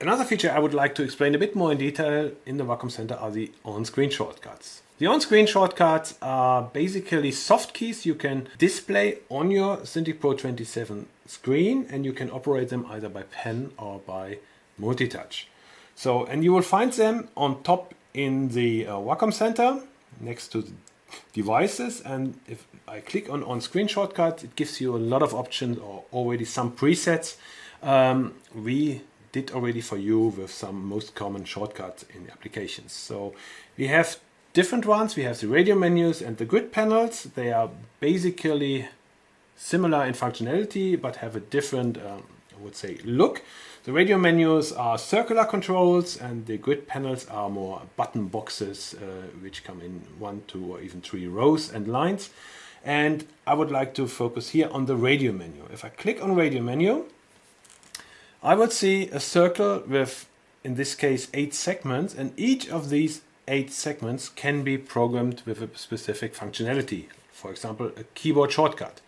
Another feature I would like to explain a bit more in detail in the Wacom Center are the on-screen shortcuts. The on-screen shortcuts are basically soft keys you can display on your Cintiq Pro 27 screen and you can operate them either by pen or by multi-touch. So, and you will find them on top in the uh, Wacom Center next to devices and if I click on on-screen shortcuts it gives you a lot of options or already some presets um, we did already for you with some most common shortcuts in applications. So we have different ones. We have the radio menus and the grid panels. They are basically similar in functionality but have a different, um, I would say, look. The radio menus are circular controls and the grid panels are more button boxes uh, which come in one, two or even three rows and lines. And I would like to focus here on the radio menu. If I click on radio menu, I would see a circle with, in this case, eight segments, and each of these eight segments can be programmed with a specific functionality. For example, a keyboard shortcut.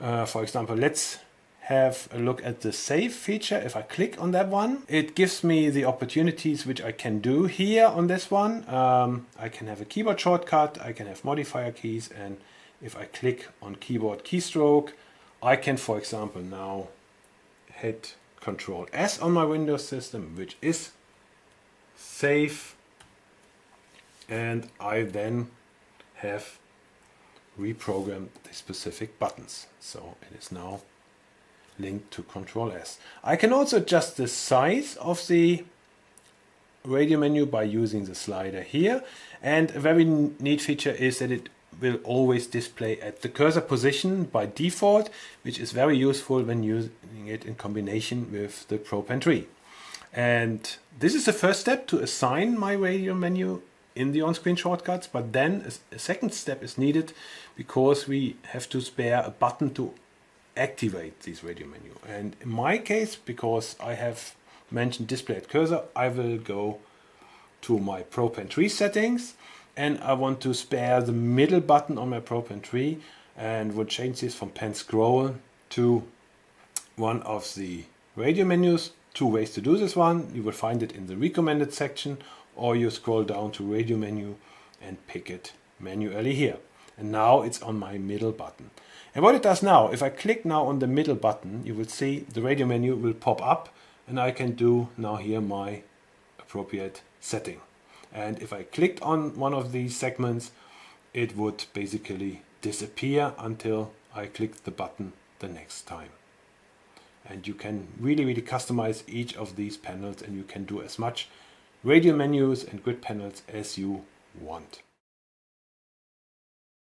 Uh, for example, let's have a look at the save feature. If I click on that one, it gives me the opportunities which I can do here on this one. Um, I can have a keyboard shortcut, I can have modifier keys, and if I click on keyboard keystroke, I can, for example, now hit Control S on my Windows system, which is safe. And I then have reprogrammed the specific buttons. So it is now linked to Control S. I can also adjust the size of the radio menu by using the slider here. And a very neat feature is that it will always display at the cursor position by default, which is very useful when using it in combination with the Pro Pen 3. And this is the first step to assign my radio menu in the on-screen shortcuts, but then a, second step is needed because we have to spare a button to activate this radio menu. And in my case, because I have mentioned display at cursor, I will go to my Pro Pen 3 settings and I want to spare the middle button on my Pro Pen 3 and would change this from pen scroll to one of the radio menus. Two ways to do this one. You will find it in the recommended section or you scroll down to radio menu and pick it manually here. And now it's on my middle button. And what it does now, if I click now on the middle button, you will see the radio menu will pop up and I can do now here my appropriate setting. And if I clicked on one of these segments, it would basically disappear until I clicked the button the next time. And you can really, really customize each of these panels and you can do as much radio menus and grid panels as you want.